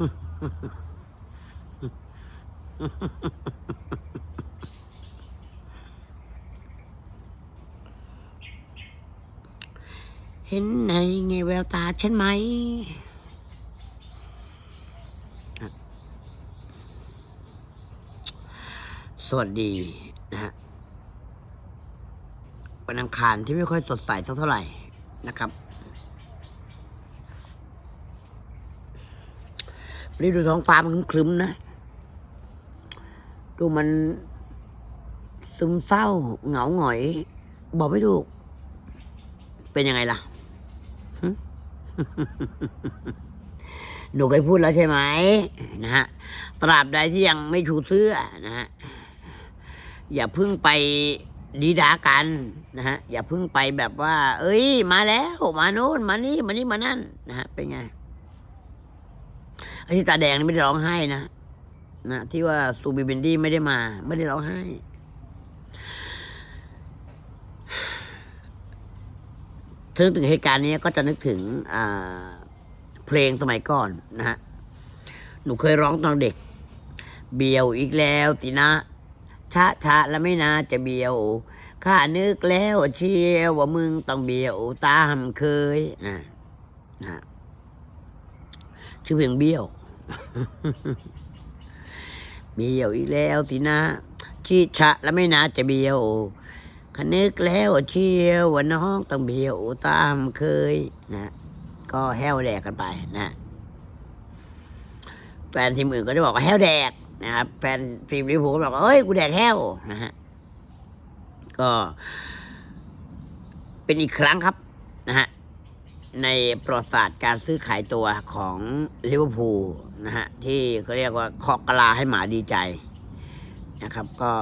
เห็นในไงแววตาฉันไหมสวัสดีนะฮะวันอังคารที่ไม่ค่อยสดใสสักเท่าไหร่นะครับ วันนี้ดูท้องฟ้ามันครึ้มนะ ดูมัน ซึมเศร้า เหงาหงอย บอกไม่ถูก เป็นยังไงล่ะหนูเคยพูดแล้วใช่ไหมนะฮะตราบใดที่ยังไม่ชูเสื้อนะฮะอย่าพิ่งไปดีดากันนะฮะอย่าพิ่งไปแบบว่า เอ้ย มาแล้ว มาโน่นมานี่มานี่มานั่นนะฮะเป็นไง ไอ้ที่ตาแดงนี่ไม่ได้ร้องไห้นะนะที่ว่าซูบิเบนดี้ไม่ได้มา ไม่ได้ร้องไห้ถ้านึกถึงเหตุการณ์นี้ก็จะนึกถึงเพลงสมัยก่อนนะฮะ หนูเคยร้องตอนเด็ก เบียวอีกแล้วตินะชะชะแล้วไม่น่าจะเบียวข้านึกแล้วเชียวว่ามึงต้องเบียวตามเคยนะนะชื่อเพลงเบี้ยว เบียวอีกแล้วสินะชีชะแล้วไม่น่าจะเบียวข้านึกแล้วเชียวว่าน้องต้องเบียวตามเคยนะ ก็แห้วแดกกันไปนะแฟนทีมอื่นก็จะบอกว่าแห้วแดกนะครับแฟนทีมลิเวอร์พูลก็บอกว่าเอ้ยกูแดกแห้วนะฮะก็เป็นอีกครั้งครับนะฮะในประวัติศาสตร์การซื้อขายตัวของลิเวอร์พูล นะฮะที่เขาเรียกว่าเคาะกะลาให้หมาดีใจนะครับก็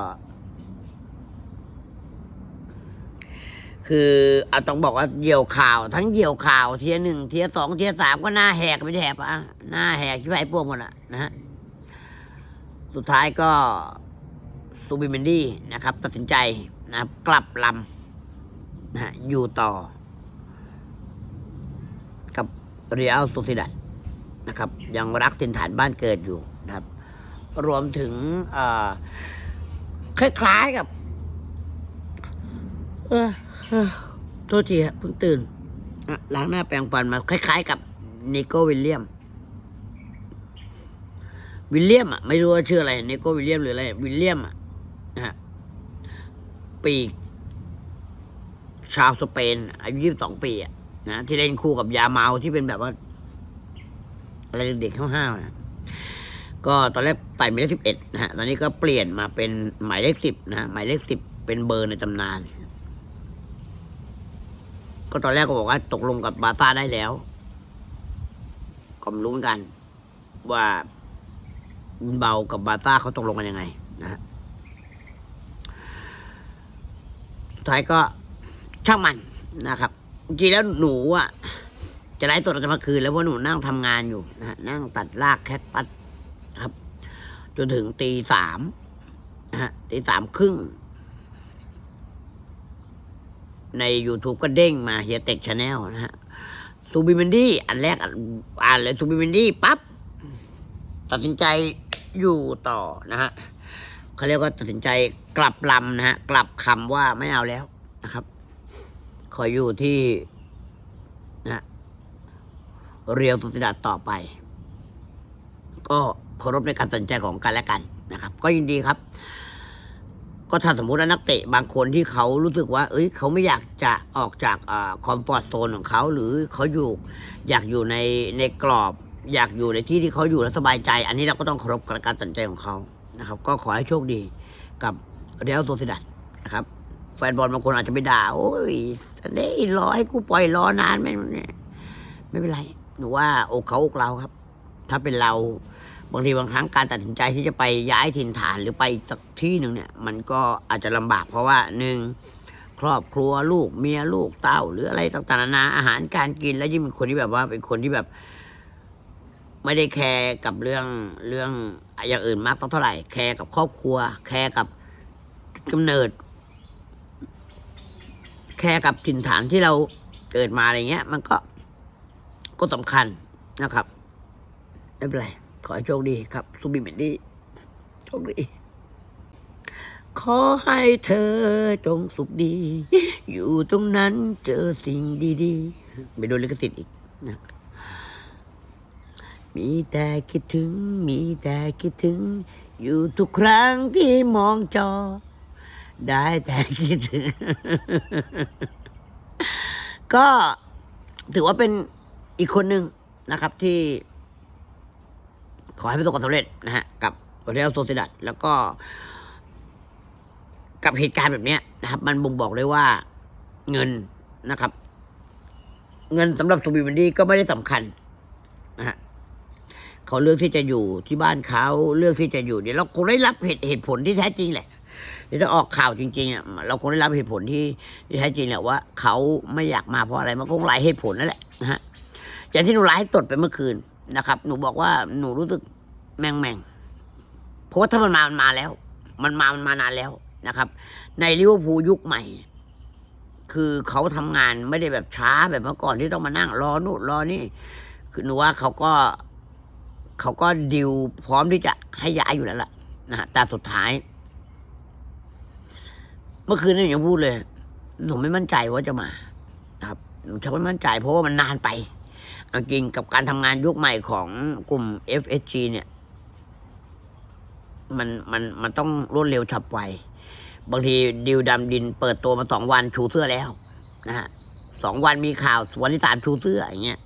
คือเอาต้องบอกว่าเหยี่ยวข่าว ทั้งเหยี่ยวข่าวเทียหนึ่งเทียสองเทียสามก็หน้าแหกไปแถบอะหน้าแหกที่ไปพวกหมดอะนะฮะสุดท้ายก็ซูบิเมนดี้นะครับ ตัดสินใจนะครับกลับลำนะฮะอยู่ต่อ กับเรียลโซซิดัด นะครับ ยังรักถิ่นฐานบ้านเกิดอยู่นะครับ รวมถึงคล้ายๆกับโทษทีฮะเพิ่งตื่นล้างหน้าแปรงฟันมาคล้าย ๆ กับนิโก้วิลเลียม วิลเลียมอะไม่รู้ว่าชื่ออะไรนิโก้วิลเลียมหรืออะไรวิลเลียมอะนะฮะปีก ชาวสเปนอายุยี่สิบสองปีอะนะที่เล่นคู่กับยาเมาที่เป็นแบบว่า อะไรเด็กๆห้าวๆนะก็ตอนแรกใส่หมายเลขสิบเอ็ดนะฮะตอนนี้ก็เปลี่ยนมาเป็นหมายเลขสิบนะฮะหมายเลขสิบเป็นเบอร์ในตำนาน ก็ตอนแรกก็บอกว่าตกลงกับบาซ่าได้แล้วก็ไม่รู้เหมือนกัน ว่าบินเบากับบาซ่าเขาตกลงกันยังไงนะฮะสุดท้ายก็ช่างมันนะครับจริงแล้วหนูอะ จะไล่ตัวเราจะมาคืนแล้วเพราะหนูนั่งทำงานอยู่นะฮะนั่งตัดรากแคคตัสครับ จนถึงตีสามนะฮะตีสามครึ่ง ใน YouTube ก็เด้งมาเฮียเต็กชาแนลนะฮะซูบิเมนดี้อันแรกอ่านเลยซูบิเมนดี้ปั๊บตัดสินใจอยู่ต่อนะฮะเขาเรียกว่าตัดสินใจกลับลำนะฮะ กลับคำว่าไม่เอาแล้วนะครับ ขออยู่ที่ เรียวตุติดัตต่อไป ก็เคารพในการตัดสินใจของกันและกันนะครับ ก็ยินดีครับ ก็ถ้าสมมติว่านักเตะบางคนที่เขารู้สึกว่า เอ้ย เขาไม่อยากจะออกจากอคอมฟอร์ตโซนของเขาหรือเขาอยู่อยากอยู่ในในกรอบอยากอยู่ในที่ที่เขาอยู่แล้วสบายใจ อันนี้เราก็ต้องเคารพการตัดสินใจของเขานะครับ ก็ขอให้โชคดีกับเรอัลโซซิดัดนะครับ แฟนบอลบางคนอาจจะไปด่า โอ้ยอันนี้รอให้กูปล่อยรอนานไม่ไม่เป็นไร ว่าอกเขาอกเราครับ ถ้าเป็นเราบางทีบางครั้งการตัดสินใจที่จะไปย้ายถิ่นฐานหรือไปสักที่หนึ่งเนี่ย มันก็อาจจะลำบากเพราะว่าหนึ่งครอบครัวลูกเมียลูกเต้า หรืออะไรต่างๆนานาอาหารการกินแล้วยิ่งเป็นคนที่แบบว่าเป็นคนที่แบบ ไม่ได้แคร์กับเรื่องเรื่องอย่างอื่นมากสักเท่าไหร่ แคร์กับครอบครัว แคร์กับจุดกำเนิด แคร์กับถิ่นฐานที่เราเกิดมาอะไรเงี้ย มันก็ ก็สำคัญนะครับไม่เป็นไรขอให้โชคดีครับซูบิเมนดี้โชคดีขอให้เธอจงสุขดี อยู่ตรงนั้นเจอสิ่งดีๆไม่โดนลิขสิทธิ์อีกนะมีแต่คิดถึง มีแต่คิดถึง อยู่ทุกครั้งที่มองจอ ได้แต่คิดถึง ก็ถือว่าเป็น อีกคนหนึ่งนะครับที่ ขอให้ประสบความสำเร็จนะฮะกับเรอัลโซเซดัดแล้วก็ กับเหตุการณ์แบบนี้นะครับ มันบ่งบอกเลยว่าเงินนะครับ เงินสำหรับซูบิมันดี้ก็ไม่ได้สำคัญนะฮะเขาเลือกที่จะอยู่ที่บ้านเขาเลือกที่จะอยู่เดี๋ยวเราคงได้รับเหตุเหตุผลที่แท้จริงแหละเดี๋ยวถ้าออกข่าวจริงๆอะเราคงได้รับเหตุผลที่ที่แท้จริงแหละว่าเขาไม่อยากมาเพราะอะไรมันคงหลายเหตุผลนั่นแหละนะฮะ อย่างที่หนูไลฟ์สดไปเมื่อคืนนะครับ หนูบอกว่าหนูรู้สึกแมงแมงเพราะว่าถ้ามันมา มันมาแล้ว มันมา มันมานานแล้วนะครับ ในลิเวอร์พูลยุคใหม่ คือเขาทำงานไม่ได้แบบช้าแบบเมื่อก่อนที่ต้องมานั่งรอนู่นรอนี่ คือหนูว่าเขาก็เขาก็ดิวพร้อมที่จะให้ย้ายอยู่แล้วล่ะนะฮะแต่สุดท้าย เมื่อคืนนี่ยังพูดเลย หนูไม่มั่นใจว่าจะมา ครับหนูชักไม่มั่นใจเพราะว่ามันนานไป จริงกับการทำงานยุคใหม่ของกลุ่ม FSG เนี่ย มันมันมันต้องรวดเร็วฉับไว บางทีดิวดำดินเปิดตัวมาสองวันชูเสื้อแล้วนะฮะสองวันมีข่าววันที่สามชูเสื้ออย่างเงี้ย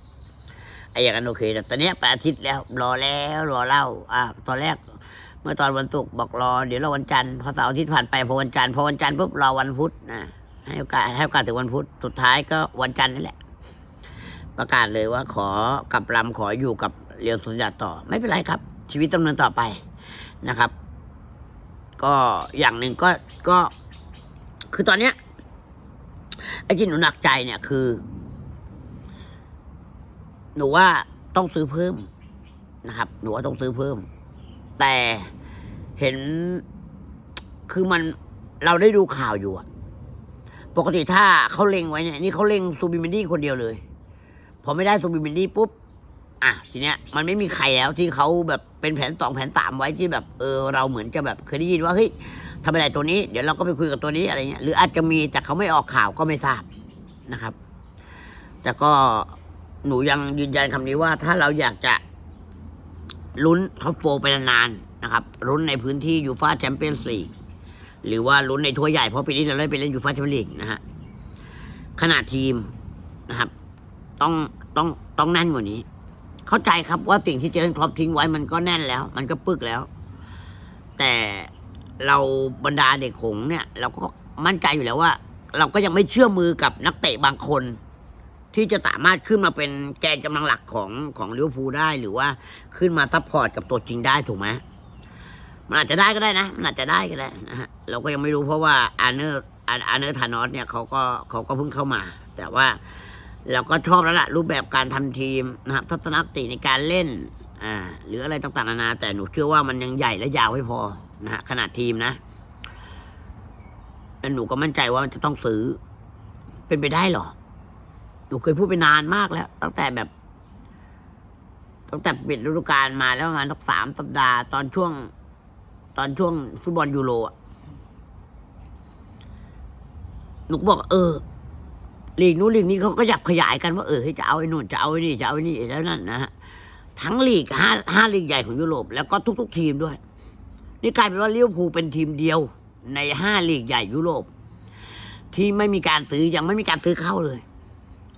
ไอ้อย่างนั้นโอเค แต่ตอนนี้ยไปอาทิตย์แล้ว รอแล้วรอเล่า อ่า ตอนแรก เมื่อตอนวันศุกร์บอกรอ เดี๋ยวรอวันจันทร์พอเสาร์อาทิตย์ผ่านไปพอวันจันทร์พอวันจันทร์ปุ๊บรอวันพุธนะให้โอกาสให้โอกาสถึงวันพุธสุดท้ายก็วันจันทร์นี่แหละ ประกาศเลยว่าขอกลับลำขออยู่กับเรียวสุญญาต่อ ไม่เป็นไรครับ ชีวิตดำเนินต่อไปนะครับ ก็อย่างหนึ่งก็ก็ คือตอนเนี้ยไอ้ที่หนูหนักใจเนี่ยคือ หนูว่าต้องซื้อเพิ่มนะครับ หนูว่าต้องซื้อเพิ่ม แต่เห็นคือมันเราได้ดูข่าวอยู่อะปกติถ้าเขาเล็งไว้เนี่ย นี่เขาเล็งซูบิมินดี้คนเดียวเลย พอไม่ได้ซูบิมินดี้ปุ๊บ อะทีเนี้ยมันไม่มีใครแล้วที่เขาแบบเป็นแผนสองแผนสามไว้ที่แบบเออเราเหมือนจะแบบเคยได้ยินว่าเฮ้ยทำไม่ได้ตัวนี้เดี๋ยวเราก็ไปคุยกับตัวนี้อะไรเงี้ยหรืออาจจะมีแต่เขาไม่ออกข่าวก็ไม่ทราบนะครับ แต่ก็หนูยังยืนยันคำนี้ว่าถ้าเราอยากจะลุ้นท็อปโฟร์ไปนานๆนะครับลุ้นในพื้นที่ยูฟาแชมเปี้ยนส์ลีกหรือว่าลุ้นในทัวร์ใหญ่เพราะปีนี้เราได้ไปเล่นยูฟาแชมเปี้ยนส์ลีกนะฮะขนาดทีมนะครับ ต้องต้องต้องแน่นกว่านี้ เข้าใจครับว่าสิ่งที่เจอร์นครอปทิ้งไว้มันก็แน่นแล้ว มันก็ปึกแล้ว แต่เราบรรดาเด็กหงเนี่ย เราก็มั่นใจอยู่แล้วว่า เราก็ยังไม่เชื่อมือกับนักเตะบางคน ที่จะสามารถขึ้นมาเป็นแกนกำลังหลักของของลิเวอร์พูลได้หรือว่าขึ้นมาซัพพอร์ตกับตัวจริงได้ถูกไหมมันอาจจะได้ก็ได้นะมันอาจจะได้ก็ได้นะฮะเราก็ยังไม่รู้เพราะว่าอาร์เนอร์อาร์เนอร์ธานอสเนี่ยเขาก็เขาก็เพิ่งเข้ามา แต่ว่า เราก็ชอบแล้วล่ะรูปแบบการทำทีมนะครับทัศนคติในการเล่นอ่าหรืออะไรต่างๆนานา แต่หนูเชื่อว่ามันยังใหญ่และยาวไม่พอนะฮะขนาดทีมนะแล้วหนูก็มั่นใจว่ามันจะต้องซื้อ เป็นไปได้หรอ หนูเคยพูดไปนานมากแล้ว ตั้งแต่แบบ ตั้งแต่ปิดฤดูกาลมาแล้วประมาณสักสามสัปดาห์ตอนช่วง ตอนช่วงฟุตบอลยูโรอะหนูก็บอกเออ ลีกนู้นลีกนี้เขาก็อยากขยายกันว่าเออจะเอาไอ้นู่นจะเอาไอ้นี่จะเอาไอ้นี่แล้วนั่นนะฮะทั้งลีกห้าห้าลีกใหญ่ของยุโรปแล้วก็ทุก ๆ ทีมด้วย นี่กลายเป็นว่าลิเวอร์พูลเป็นทีมเดียว ในห้าลีกใหญ่ยุโรป ที่ไม่มีการซื้อยังไม่มีการซื้อเข้าเลย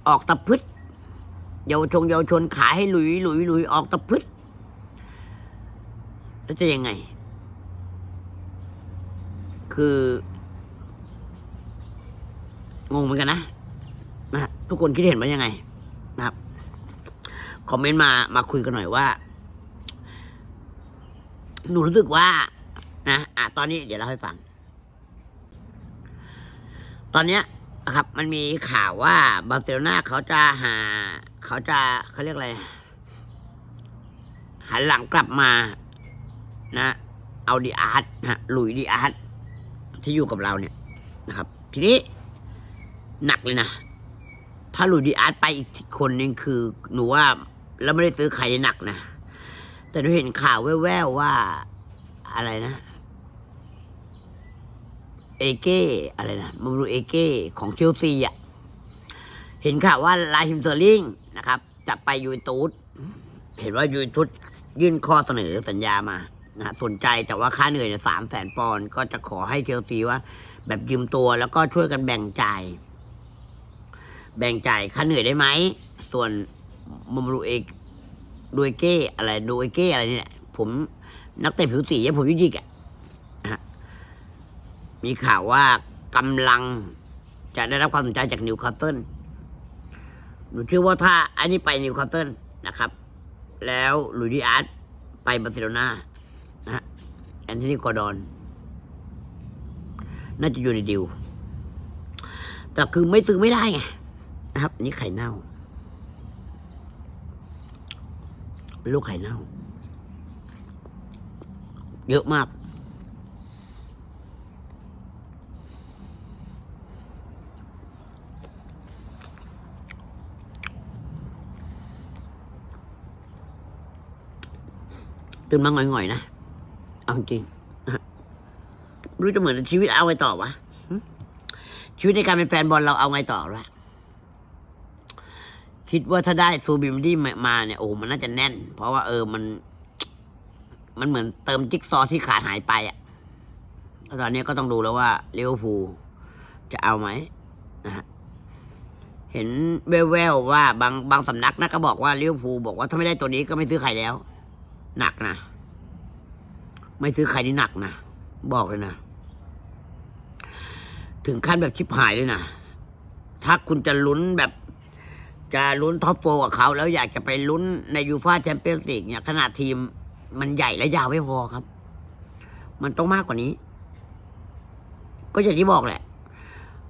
ออกตะพึดเยาวชนเยาวชนขายให้หลุยหลุยหลุยออกตะพึดแล้วจะยังไง คือ งงเหมือนกันนะ ทุกคนคิดเห็นว่ายังไงนะครับ คอมเมนต์มามาคุยกันหน่อยว่า หนูรู้สึกว่า นะอะตอนนี้เดี๋ยวเราให้ฟัง ตอนเนี้ยนะครับ มันมีข่าวว่าบาร์เซโลนาเขาจะหา เขาจะเขาเรียกอะไรหันหลังกลับมานะ เอาดีอาร์ตนะฮะหลุยดีอาร์ตที่อยู่กับเราเนี่ยนะครับ ทีนี้หนักเลยนะ ถ้าหลุยดีอาร์ตไปอีกคนนึงคือ หนูว่าแล้วไม่ได้ซื้อใครหนักนะ แต่เราเห็นข่าวแว่วๆว่าอะไรนะ เอเก้อะไรนะมาดูเอเก้ของเชลซีอะ เห็นข่าวว่าลาฮิมเซอร์ลิงนะครับ จะไปยูนตุสเห็นว่ายูนตุสยื่นข้อเสนอสัญญามานะสนใจแต่ว่าค่าเหนื่อยเนี่ยสามแสนปอนด์ก็จะขอให้เชลซีว่า แบบยืมตัวแล้วก็ช่วยกันแบ่งจ่าย แบ่งจ่ายค่าเหนื่อยได้ไหม ส่วนมาดูเอกดูเอเก้อะไรดูเอเก้อะไรเนี่ย ผมนักเตะผิวสีอย่างผมยุยิกอะนะมีข่าวว่ากำลังจะได้รับความสนใจจากนิวคาสเซิลหนูเชื่อว่าถ้าอันนี้ไปนิวคาสเซิลนะครับ แล้วลุยดิอาร์ตไปบาร์เซโลนานะแอนโทนีกอร์ดอน น่าจะอยู่ในดิว แต่คือไม่ซื้อไม่ได้ไง นะครับอันนี้ไข่เน่า เป็นลูกไข่เน่า เยอะมาก ตื่นมาง่อยๆนะ เอาจริงนะรู้จะเหมือนชีวิตเอาไงต่อวะชีวิตในการเป็นแฟนบอลเราเอาไงต่อวะ คิดว่าถ้าได้ซูบิมดี้มาเนี่ยโอ้โหมันน่าจะแน่น เพราะว่าเออมัน มันเหมือนเติมจิ๊กซอที่ขาดหายไปอะ่ะแล้วตอนนี้ก็ต้องดูแล้วว่าเลี้ยวภูจะเอาไหมนะฮะเห็นแววๆว่าบางบางสำนักนะก็บอกว่าเลี้ยวภูบอกว่าถ้าไม่ได้ตัวนี้ก็ไม่ซื้อใครแล้ว หนักนะไม่ซื้อใครนี่หนักนะบอกเลยนะถึงขั้นแบบชิบหายเลยนะถ้าคุณจะลุ้นแบบ จะลุ้นท็อปโฟร์กับเขา แล้วอยากจะไปลุ้นในยูฟาแชมเปี้ยนส์ลีกเนี่ยขนาดทีมมันใหญ่และยาวไม่พอครับ มันต้องมากกว่านี้ ก็อย่างที่บอกแหละ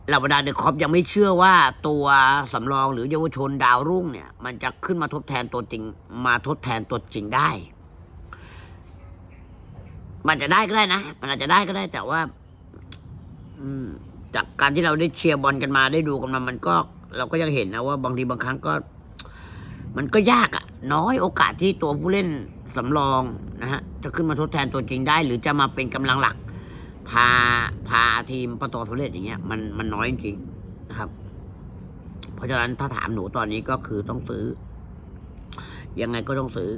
เหล่าบรรดาเดอะคอปยังไม่เชื่อว่าตัวสำรองหรือเยาวชนดาวรุ่งเนี่ย มันจะขึ้นมาทดแทนตัวจริง มาทดแทนตัวจริงได้ มันจะได้ก็ได้นะ มันอาจจะได้ก็ได้แต่ว่าจากการที่เราได้เชียร์บอลกันมาได้ดูกันมา มันก็ เราก็ยังเห็นนะว่าบางทีบางครั้งก็ มันก็ยากอะน้อยโอกาสที่ตัวผู้เล่นสำรองนะฮะจะขึ้นมาทดแทนตัวจริงได้ หรือจะมาเป็นกำลังหลัก พาพาทีมประสบความสำเร็จอย่างเงี้ยมันมันน้อยจริงนะครับ เพราะฉะนั้นถ้าถามหนูตอนนี้ก็คือต้องซื้อ ยังไงก็ต้องซื้อ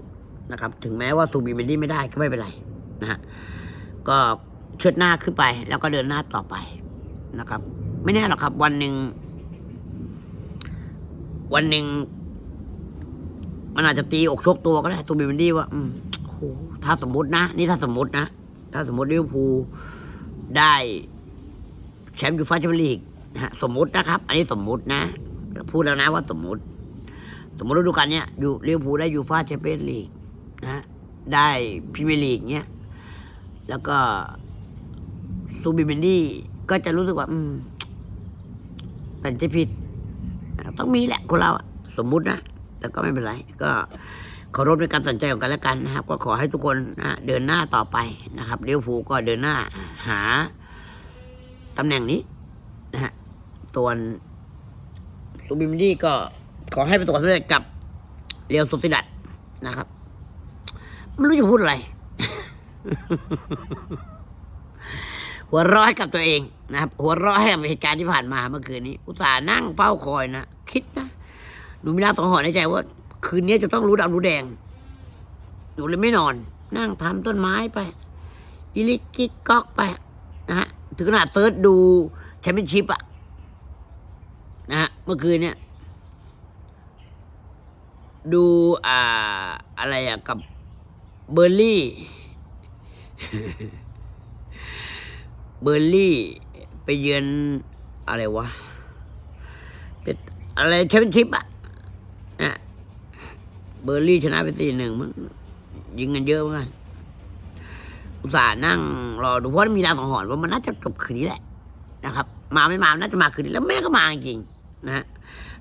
นะครับ ถึงแม้ว่าซูบิเมนดี้ไม่ได้ก็ไม่เป็นไรนะฮะก็เชิดหน้าขึ้นไปแล้วก็เดินหน้าต่อไปนะครับ ไม่แน่หรอกครับ วันหนึ่ง วันหนึ่งมันอาจจะตีอกชกตัวก็ได้ตูบิเมนดี้ว่า อืมโหถ้าสมมตินะ นี่ถ้าสมมตินะ ถ้าสมมติลิเวอร์พูลได้แชมป์ยูฟ่าแชมเปี้ยนลีกนะฮะสมมตินะครับ อันนี้สมมตินะ พูดแล้วนะว่าสมมติ สมมติฤดูกาลเนี้ยอยูลิเวอร์พูลได้ยูฟ่าแชมเปี้ยนลีกนะได้พรีเมียร์ลีกเนี้ยแล้วก็ซูบิเมนดี้ก็จะรู้สึกว่า อืมแต่จะผิด ต้องมีแหละคนเราสมมุตินะ แต่ก็ไม่เป็นไร ก็เคารพในการตัดสินใจของกันและกันนะครับ ก็ขอให้ทุกคนนะเดินหน้าต่อไปนะครับเลี้ยวภูก็เดินหน้าหาตำแหน่งนี้นะฮะส่วนซูบิมดี้ก็ขอให้ประสบความสำเร็จกับเรียวสุสิดัตนะครับ ไม่รู้จะพูดอะไร หัวเร้อยกับตัวเองนะครับ หัวเร้อยกับเหตุการณ์ที่ผ่านมาเมื่อคืนนี้ อุตส่าห์นั่งเฝ้าคอยนะ คิดนะหนูมีร่างสองหอในใจว่า คืนนี้จะต้องรู้ดำรู้แดงหนูเลยไม่นอน นั่งทำต้นไม้ไปอิลิกกิกก๊อกไปนะฮะถึงขนาดเซิร์ชดูแชมเปี้ยนชิพอะนะฮะเมื่อคืนเนี่ยดูอ่าอะไรอะกับเบอร์ลี่ เบอร์ลี่ไปเยือนอะไรวะเป็นอะไรแชมเปี้ยนชิพอะนะเบอร์ลี่ชนะไปสี่หนึ่งมั้งยิงกันเยอะเหมือนกันอุตส่าห์นั่งรอดูเพราะมีรางสังหรณ์ว่ามันน่าจะจบคืนนี้แหละนะครับ มาไม่มาน่าจะมาคืนนี้แล้วแม่ก็มาจริงนะฮะ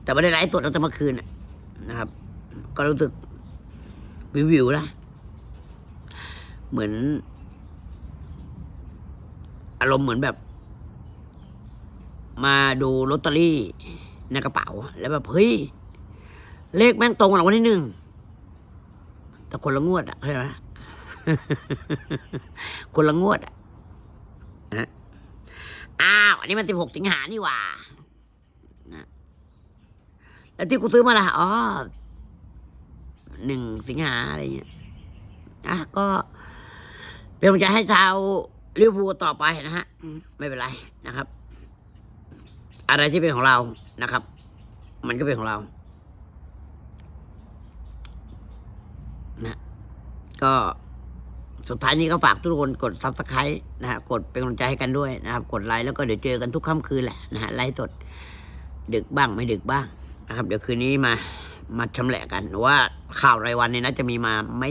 แต่ไม่ได้ไลฟ์สดตั้งแต่เมื่อคืนนะครับ ก็รู้สึกวิววิวๆนะเหมือน อารมณ์เหมือนแบบ มาดูลอตเตอรี่ในกระเป๋า แล้วแบบเฮ้ยเลขแม่งตรงกับรางวัลที่หนึ่งแต่คนละงวดอะเข้าใจไหมคนละงวดอะนะอ้าว อันนี้มันสิบหกสิงหานี่หว่านะแล้วที่กูซื้อมาล่ะอ๋อหนึ่งสิงหาอะไรเงี้ยอะก็เป็นกำลังใจให้ชาว ลิเวอร์พูลต่อไปนะฮะอืมไม่เป็นไรนะครับ อะไรที่เป็นของเรานะครับ มันก็เป็นของเรานะก็สุดท้ายนี้ก็ฝากทุกคนกดซับสไครต์นะฮะกดเป็นกำลังใจให้กันด้วยนะครับ กดไลค์แล้วก็เดี๋ยวเจอกันทุกค่ำคืนแหละนะฮะไลฟ์สดดึกบ้างไม่ดึกบ้างนะครับ เดี๋ยวคืนนี้มามาชำแหละกันว่าข่าวรายวันเนี่ยนะจะมีมาไม่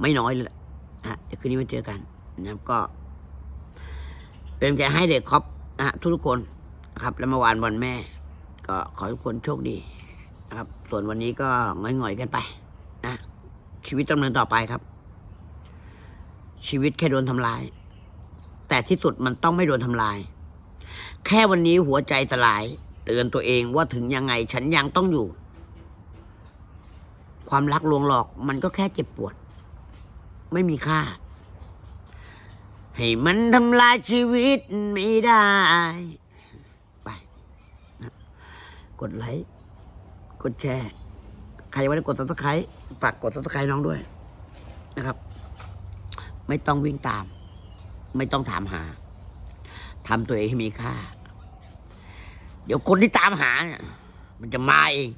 ไม่น้อยเลยนะฮะเดี๋ยวคืนนี้มาเจอกัน นะครับก็ เป็นกำลังใจให้เด็กครอปนะฮะทุกคนครับ แล้วเมื่อวานวันแม่ ก็ขอทุกคนโชคดีนะครับ ส่วนวันนี้ก็ง่อยๆกันไป นะ ชีวิตดำเนินต่อไปครับ ชีวิตแค่โดนทำลาย แต่ที่สุดมันต้องไม่โดนทำลาย แค่วันนี้หัวใจสลาย เตือนตัวเองว่าถึงยังไงฉันยังต้องอยู่ ความรักลวงหลอกมันก็แค่เจ็บปวด ไม่มีค่า ให้มันทำลายชีวิตไม่ได้ ไปนะกดไลค์ กดแชร์ ใครยังไม่ได้กด subscribe ฝากกด subscribe น้องด้วยนะครับ ไม่ต้องวิ่งตาม ไม่ต้องถามหาทำตัวเองให้มีค่า เดี๋ยวคนที่ตามหาเนี่ยมันจะมาเอง